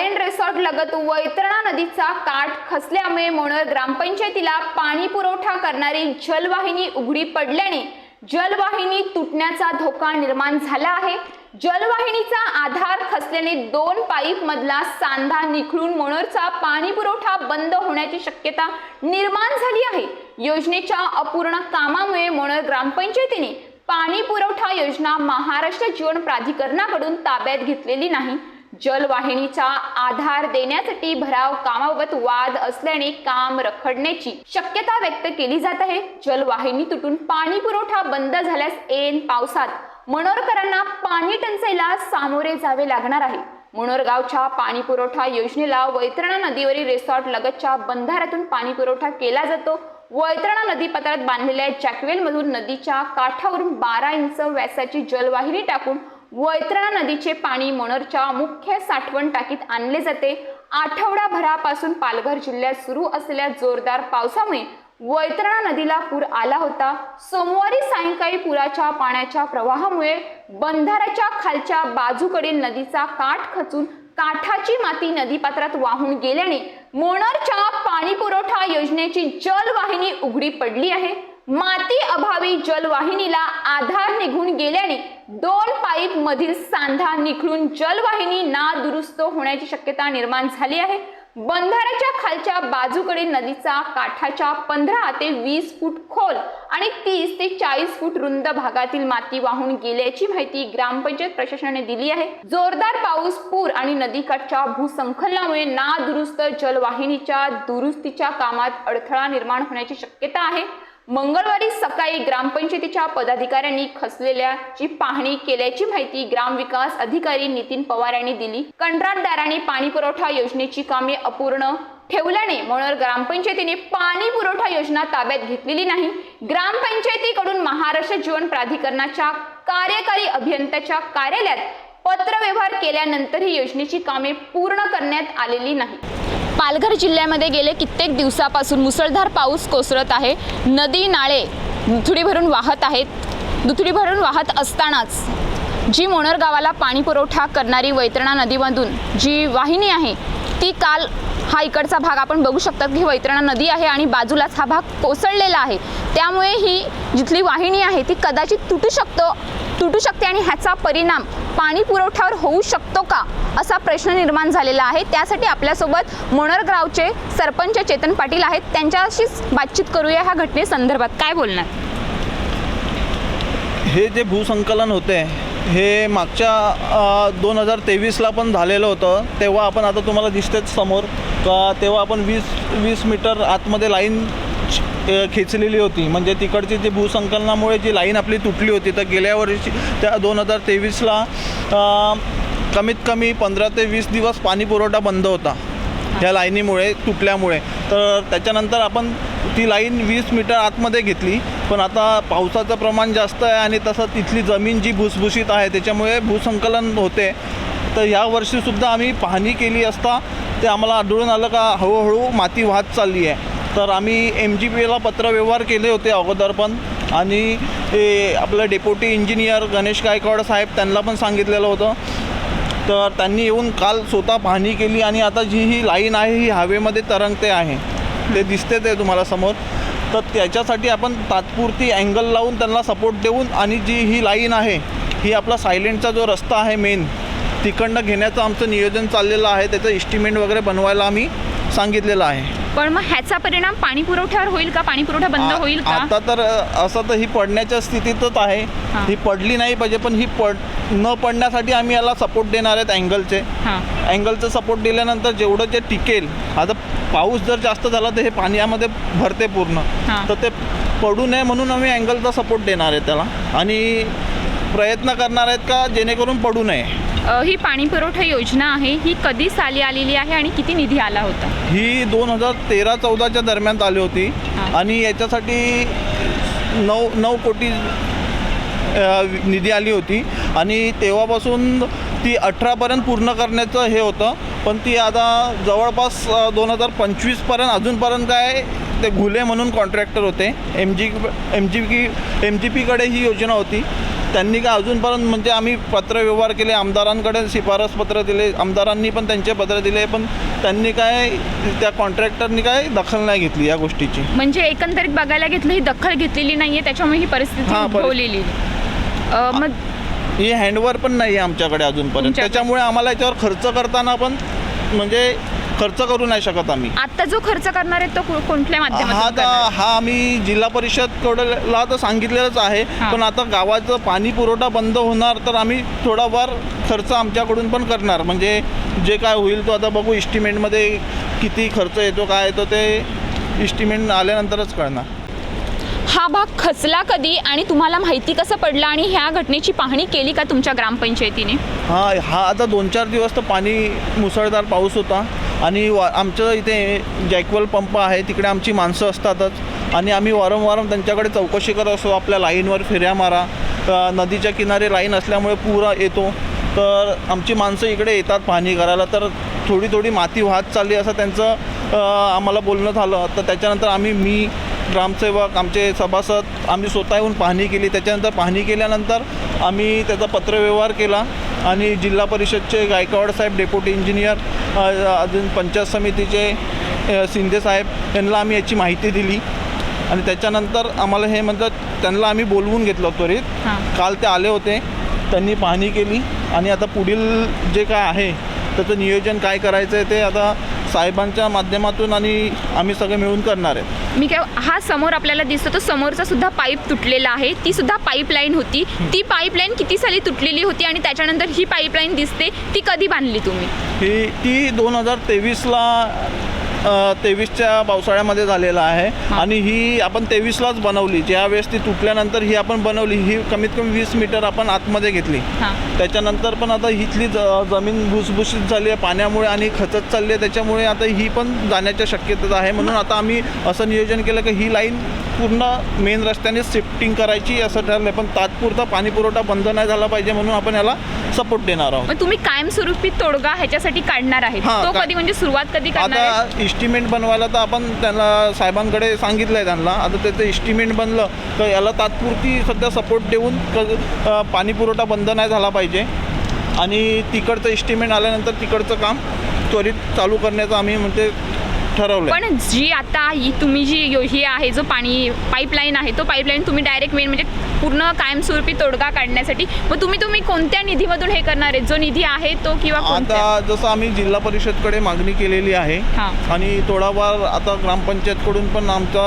Silent resort लगत वैतरणा नदीचा काठ खचल्यामुळे मोनर ग्रामपंचायतीला पाणी पुरवठा करणारी जलवाहिनी उघडी पडल्याने जलवाहिनी तुटण्याचा धोका निर्माण झाला आहे. जलवाहिनीचा आधार खचल्याने दोन पाईप मधला सांधा निखळून मोनोरचा पाणी पुरवठा बंद होण्याची शक्यता निर्माण झाली आहे. योजनेच्या अपूर्ण कामामुळे मोनोर ग्रामपंचायतीने पाणी पुरवठा योजना महाराष्ट्र जीवन प्राधिकरणाकडून ताब्यात घेतलेली नाही. जलवाहिनीचा आधार देण्यासाठी भराव कामाबाबत वाद असल्याने काम रखडण्याची शक्यता व्यक्त केली जात आहे. जलवाहिनी तुटून पाणी पुरवठा बंद झाल्यास ऐन पावसात मनोरकरांना पाणी टंचाईला सामोरे जावे लागणार आहे. मनोरगावच्या पाणी पुरवठा योजनेला वैतरणा नदीवरील रिसॉर्ट लगतच्या बंधाऱ्यातून पाणी पुरवठा केला जातो. वैतरणा नदीपात्रात बांधलेल्या जॅकवेलमधून नदीच्या काठावरून बारा इंच व्यासाची जलवाहिनी टाकून वैतरणा नदीचे पाणी मनोरच्या मुख्य साठवण टाकीत आणले जाते. आठवडाभरापासून पालघर जिल्ह्यात सुरू असलेल्या जोरदार पावसामुळे वैतरणा नदीला पूर आला होता. सोमवारी सायंकाळी पुराच्या पाण्याच्या प्रवाहामुळे बंधाऱ्याच्या खालच्या बाजूकडील नदीचा काठ खचून काठाची माती नदीपात्रात वाहून गेल्याने मोनरच्या पाणी पुरवठा योजनेची जलवाहिनी उघडी पडली आहे. माती अभावी जलवाहिनीला आधार निघून गेल्याने दोन पाईप मधील सांधा निखळून जलवाहिनी नादुरुस्त होण्याची शक्यता निर्माण झाली आहे. बंधाऱ्याच्या खालच्या बाजूकडे नदीचा काठाच्या पंधरा ते वीस फूट खोल आणि तीस ते चाळीस फूट रुंद भागातील माती वाहून गेल्याची माहिती ग्रामपंचायत प्रशासनाने दिली आहे. जोरदार पाऊस पूर आणि नदीकाठच्या भूसंखलनामुळे नादुरुस्त जलवाहिनीच्या दुरुस्तीच्या कामात अडथळा निर्माण होण्याची शक्यता आहे. मंगळवारी सकाळी ग्रामपंचायतीच्या पदाधिकाऱ्यांनी खचलेल्याची पाहणी केल्याची माहिती ग्रामविकास अधिकारी नितीन पवार यांनी दिली. कंत्राटदारांनी पाणी पुरवठा योजनेची कामे अपूर्ण ठेवल्याने मनोर ग्रामपंचायतीने पाणी पुरवठा योजना ताब्यात घेतलेली नाही. ग्रामपंचायतीकडून महाराष्ट्र जीवन प्राधिकरणाच्या कार्यकारी अभियंत्याच्या कार्यालयात पत्रव्यवहार केल्यानंतर ही योजनेची कामे पूर्ण करण्यात आलेली नाही. पालघर जिल्ह्यामध्ये गेले कित्येक दिवसापासून मुसळधार पाऊस कोसळत आहे. नदी नाळे दुथडी भरून वाहत आहेत. दुथडी भरून वाहत असतानाच जी मोणर गावाला पाणी पुरवठा करणारी वैतरणा नदीमधून जी वाहिनी आहे ती काल हा इकडचा भाग आपण बघू शकतात की वैतरणा नदी आहे आणि बाजूलाच हा भाग कोसळलेला आहे. त्यामुळे ही जिथली वाहिनी आहे ती कदाचित तुटू शकतो तुटू शकते आणि ह्याचा परिणाम पाणी पुरवठ्यावर होऊ शकतो का असा प्रश्न निर्माण झालेला आहे. त्यासाठी आपल्यासोबत मोनर गावचे सरपंच चेतन पाटील आहेत. त्यांच्याशीच बातचीत करूया ह्या घटनेसंदर्भात. काय बोलणार? हे जे भूसंकलन होते हे मागच्या दोन हजार तेवीसला पण झालेलं होतं. तेव्हा आपण आता तुम्हाला दिसतेच समोर. का तेव्हा आपण वीस वीस मीटर आतमध्ये लाईन खेचलेली होती. म्हणजे तिकडची जी भूसंकलनामुळे जी लाईन आपली तुटली होती तर गेल्या वर्षी त्या दोन हजार तेवीसला कमीत कमी पंधरा ते वीस दिवस पाणी पुरवठा बंद होता. ह्या लाईनीमुळे तुटल्यामुळे. तर त्याच्यानंतर आपण ती लाईन वीस मीटर आतमध्ये घेतली. पण आता पावसाचं प्रमाण जास्त आहे आणि तसं तिथली जमीन जी भुसभुशीत आहे त्याच्यामुळे भूसंकलन होते. तर या वर्षीसुद्धा आम्ही पाहणी केली असता ते आम्हाला आढळून आलं का हळूहळू माती वाहत चालली आहे. तर आम्ही एम जी पी एला पत्रव्यवहार केले होते अगोदर पण. आणि हे आपलं डेप्युटी इंजिनियर गणेश गायकवाड साहेब त्यांना पण सांगितलेलं होतं. तर त्यांनी येऊन काल स्वतः पाहणी केली आणि आता जी ही लाईन आहे ही हवेमध्ये तरंगते आहे. ते दिसते ते तुम्हाला समोर. तर त्याच्यासाठी आपण तात्पुरती अँगल लावून त्यांना सपोर्ट देऊन आणि जी ही लाईन आहे ही आपला सायलेंटचा जो रस्ता आहे मेन तिकडनं घेण्याचं आमचं नियोजन चाललेलं आहे. त्याचं इस्टिमेंट वगैरे बनवायला आम्ही सांगितलेलं आहे. पण मग ह्याचा परिणाम पाणी पुरवठ्यावर होईल का? पाणी पुरवठा बंद होईल का? आता तर असं तर ही पडण्याच्या स्थितीतच आहे. हां. ही पडली नाही पाहिजे पण ही पड न पडण्यासाठी आम्ही याला सपोर्ट देणार आहेत अँगलचे. हां. अँगलचं सपोर्ट दिल्यानंतर जेवढं जे टिकेल आता पाऊस जर जास्त झाला तर हे पाण्यामध्ये भरते पूर्ण. हां. तर ते पडू नये म्हणून आम्ही अँगलचा सपोर्ट देणार आहे त्याला. आणि प्रयत्न करणार आहेत का? जेणेकरून पडू नये. ही पाणी पुरवठा योजना आहे ही कधी साली आलेली आहे आणि किती निधी आला होता? ही दोन हजार तेरा चौदाच्या दरम्यान आली होती. आणि याच्यासाठी नऊ नऊ कोटी निधी आली होती. आणि तेव्हापासून ती अठरापर्यंत पूर्ण करण्याचं हे होतं. पण ती आता जवळपास दोन हजार पंचवीसपर्यंत अजूनपर्यंत काय ते घुले म्हणून कॉन्ट्रॅक्टर होते. M G M G P M G पीकडे ही योजना होती. त्यांनी काय अजूनपर्यंत म्हणजे आम्ही पत्रव्यवहार केले आमदारांकडे शिफारस पत्र दिले आमदारांनी पण त्यांचे पत्र दिले पण त्यांनी काय त्या कॉन्ट्रॅक्टरनी काय दखल नाही घेतली या गोष्टीची. म्हणजे एकंदरीत बघायला घेतलं ही दखल घेतलेली नाहीये त्याच्यामुळे ही परिस्थिती उद्भवलेली. मग ही हँडवर पण नाही आहे आमच्याकडे अजूनपर्यंत? त्याच्यामुळे आम्हाला याच्यावर खर्च करताना पण म्हणजे खर्च करू नाही शकत आम्ही. आता जो खर्च करणार आहे तो को- कोणत्या हा माध्यमातून तर करणार? हा आम्ही जिल्हा परिषदकडला तर सांगितलेलंच आहे हां. पण आता गावाचं पाणी पुरवठा बंद होणार तर आम्ही थोडाफार खर्च आमच्याकडून पण करणार. म्हणजे जे काय होईल तो आता बघू इस्टिमेटमध्ये किती खर्च येतो काय येतो ते इस्टिमेट आल्यानंतरच कळणार. हा भाग खचला कधी आणि तुम्हाला माहिती कसं पडलं आणि ह्या घटनेची पाहणी केली का तुमच्या ग्रामपंचायतीने? हा हा आता दोन चार दिवस तर पाणी मुसळधार पाऊस होता. आणि वा आमचं इथे जॅकवेल पंप आहे तिकडे आमची माणसं असतातच. आणि आम्ही वारंवार त्यांच्याकडे चौकशी करत असतो आपल्या लाईनवर फेऱ्या मारा. नदीच्या किनारी लाईन असल्यामुळे पुरा येतो. तर आमची माणसं इकडे येतात पाहणी करायला. तर थोडी थोडी माती वाहत चालली असं त्यांचं आम्हाला बोलणं झालं. तर त्याच्यानंतर आम्ही मी ग्रामसेवक आमचे सभासद आम्ही स्वतः येऊन पाहणी केली. त्याच्यानंतर पाहणी केल्यानंतर आम्ही त्याचा पत्रव्यवहार केला. आणि जिल्हा परिषदचे गायकवाड साहेब डेप्युटी इंजिनियर अजून पंचायत समितीचे शिंदे साहेब यांना आम्ही याची माहिती दिली. आणि त्याच्यानंतर आम्हाला हे म्हणतात त्यांना आम्ही बोलवून घेतलं त्वरित. काल ते आले होते. त्यांनी पाहणी केली. आणि आता पुढील जे काय आहे त्याचं नियोजन काय करायचं आहे ते आता साहेबांच्या माध्यमातून आणि आम्ही सगळे मिळून करणार आहेत मी काय हा समोर आपल्याला दिसतो तो समोरचा सुद्धा पाईप तुटलेला आहे. ती सुद्धा पाईपलाईन होती. ती पाईपलाईन किती साली तुटलेली होती आणि त्याच्यानंतर ही पाईपलाईन दिसते ती कधी बांधली तुम्ही? ही ती दोन हजार तेवीसला तेवीसच्या पावसाळ्यामध्ये झालेला आहे. आणि ही आपण तेवीसलाच बनवली. ज्यावेळेस ती तुटल्यानंतर ही आपण बनवली ही कमीत कमी वीस मीटर आपण आतमध्ये घेतली. त्याच्यानंतर पण आता इथली ज जमीन भुसभुशीत झाली आहे पाण्यामुळे आणि खचत चालली आहे. त्याच्यामुळे आता ही पण जाण्याच्या शक्यता आहे. म्हणून आता आम्ही असं नियोजन केलं की ही लाईन पूर्ण मेन रस्त्याने शिफ्टिंग करायची असं ठरलं पण तात्पुरता पाणी पुरवठा बंद नाही झाला पाहिजे म्हणून आपण याला सपोर्ट देणार आहोत. तुम्ही कायमस्वरूपी तोडगा ह्याच्यासाठी काढणार आहे तो कधी म्हणजे सुरुवात कधी? आता इस्टिमेट बनवायला तर आपण त्यांना साहेबांकडे सांगितलं आहे त्यांना. आता त्याचं इस्टिमेट बनलं तर याला तात्पुरती सध्या सपोर्ट देऊन क- पाणी पुरवठा बंद नाही झाला पाहिजे. आणि तिकडचं इस्टिमेट आल्यानंतर तिकडचं काम त्वरित चालू करण्याचं आम्ही म्हणजे ठरवलं पण जी आता ही तुम्ही जी यो- ही आहे जो पाणी पाईपलाईन आहे तो पाईपलाईन तुम्ही डायरेक्ट मेन म्हणजे पूर्ण कायमस्वरूपी तोडगा काढण्यासाठी. मग तुम्ही तुम्ही कोणत्या निधीमधून हे करणार आहे जो निधी आहे तो किंवा कोणत्या? आता जसं आम्ही जिल्हा परिषदकडे मागणी केलेली आहे हां. आणि थोडाफार आता ग्रामपंचायतकडून पण आमचा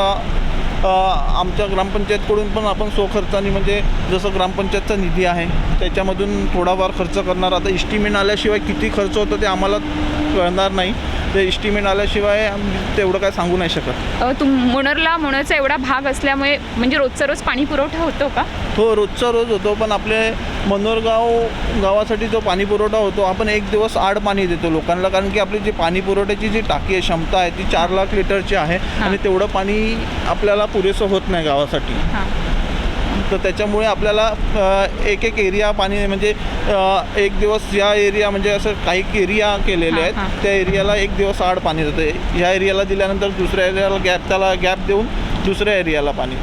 आमच्या ग्रामपंचायतकडून पण आपण स्वखर्चाने म्हणजे जसं ग्रामपंचायतचा निधी आहे त्याच्यामधून थोडाफार खर्च करणार. आता इस्टिमेट आल्याशिवाय किती खर्च होतो ते आम्हाला कळणार नाही. ते इस्टिमेट आल्याशिवाय आम्ही तेवढं काय सांगू नाही शकत. तुम मोनरला मोनरचा एवढा भाग असल्यामुळे म्हणजे रोजचा रोज पाणी पुरवठा होतो का? हो रोजचा रोज होतो पण आपले मनोरगाव गावासाठी जो पाणी पुरवठा होतो आपण एक दिवस आड पाणी देतो लोकांना कारण की आपली जी पाणी पुरवठ्याची जी टाकी आहे क्षमता आहे ती चार लाख लिटरची आहे आणि तेवढं पाणी आपल्याला पुरेसं होत नाही गावासाठी. तर त्याच्यामुळे आपल्याला एक एक एरिया पाणी म्हणजे एक दिवस या एरिया म्हणजे असं काही एरिया केलेले. आहेत त्या एरियाला एक दिवस आड पाणी देते ह्या एरियाला दिल्यानंतर दुसऱ्या एरियाला गॅप त्याला गॅप देऊन दुसऱ्या एरियाला पाणी.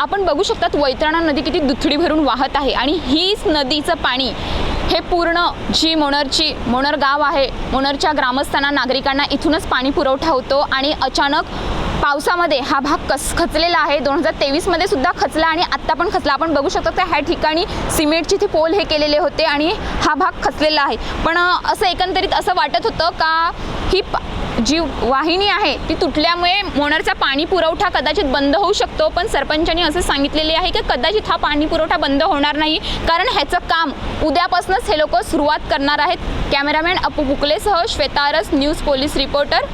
आपण बघू शकतात वैतरणा नदी किती दुथडी भरून वाहत आहे आणि हीच नदीचं पाणी हे पूर्ण जी मोनरची मोनर गाव आहे मोनरच्या ग्रामस्थांना नागरिकांना इथूनच पाणी पुरवठा होतो आणि अचानक पावसामध्ये हा भाग कस खचलेला आहे. दोन हजार तेवीसमध्ये सुद्धा खचला आणि आत्ता पण खचला. आपण बघू शकतो त्या ह्या ठिकाणी सिमेंटचे ते पोल हे केलेले होते आणि हा भाग खचलेला आहे. पण असं एकंदरीत असं वाटत होतं का ही जी वाहिनी आहे ती तुटल्यामुळे मोनरचा पाणी पुरवठा कदाचित बंद होऊ शकतो. पण सरपंचांनी असं सांगितलेले आहे की कदाचित हा पाणी पुरवठा बंद होणार नाही. कारण ह्याचं काम उद्यापासूनच हे लोक सुरुवात करणार आहेत. कॅमेरामॅन अपू बुकलेसह श्वेतारस न्यूज पोलीस रिपोर्टर